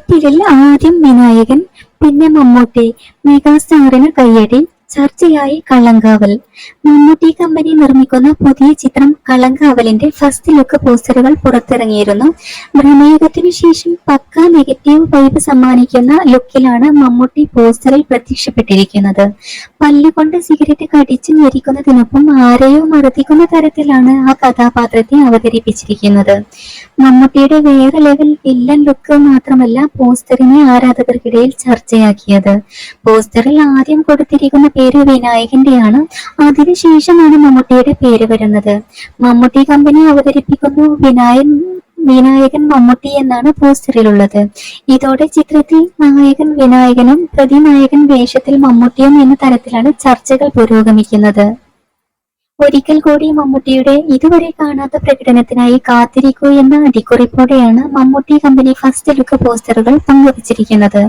ടൈറ്റിലിൽ ആദ്യം വിനായകൻ പിന്നെ മമ്മൂട്ടി മെഗാസ്റ്റാറിന് കയ്യടി ചർച്ചയായി കളങ്കാവൽ മമ്മൂട്ടി കമ്പനി നിർമ്മിക്കുന്ന പുതിയ ചിത്രം കള്ളങ്കാവലിന്റെ ഫസ്റ്റ് ലുക്ക് പോസ്റ്ററുകൾ പുറത്തിറങ്ങിയിരുന്നു. പ്രമേഹത്തിനു ശേഷം പക്ക നെഗറ്റീവ് വൈബ് സമ്മാനിക്കുന്ന ലുക്കിലാണ് മമ്മൂട്ടി പോസ്റ്ററിൽ പ്രത്യക്ഷപ്പെട്ടിരിക്കുന്നത്. പല്ലുകൊണ്ട് സിഗരറ്റ് കടിച്ചു ഞെരിക്കുന്നതിനൊപ്പം ആരെയോ മർദ്ദിക്കുന്ന തരത്തിലാണ് ആ കഥാപാത്രത്തെ അവതരിപ്പിച്ചിരിക്കുന്നത്. മമ്മൂട്ടിയുടെ വേറെ ലെവൽ വില്ലൻ ലുക്ക് മാത്രമല്ല പോസ്റ്ററിനെ ആരാധകർക്കിടയിൽ ചർച്ചയാക്കിയത്. പോസ്റ്ററിൽ ആദ്യം കൊടുത്തിരിക്കുന്ന പേര് വിനായകന്റെയാണ്. അതിനുശേഷമാണ് മമ്മൂട്ടിയുടെ പേര് വരുന്നത്. മമ്മൂട്ടി കമ്പനി അവതരിപ്പിക്കുന്നു. വിനായകൻ വിനായകൻ മമ്മൂട്ടി എന്നാണ് പോസ്റ്ററിലുള്ളത് ഇതോടെ ചിത്രത്തിൽ നായകൻ വിനായകനും പ്രതിനായകൻ വേഷത്തിൽ മമ്മൂട്ടിയും എന്ന തരത്തിലാണ് ചർച്ചകൾ പുരോഗമിക്കുന്നത്. ഒരിക്കൽ കൂടി മമ്മൂട്ടിയുടെ ഇതുവരെ കാണാത്ത പ്രകടനത്തിനായി കാത്തിരിക്കൂ എന്ന അടിക്കുറിപ്പോടെയാണ് മമ്മൂട്ടി കമ്പനി ഫസ്റ്റ് ലുക്ക് പോസ്റ്ററുകൾ പങ്കുവച്ചിരിക്കുന്നത്.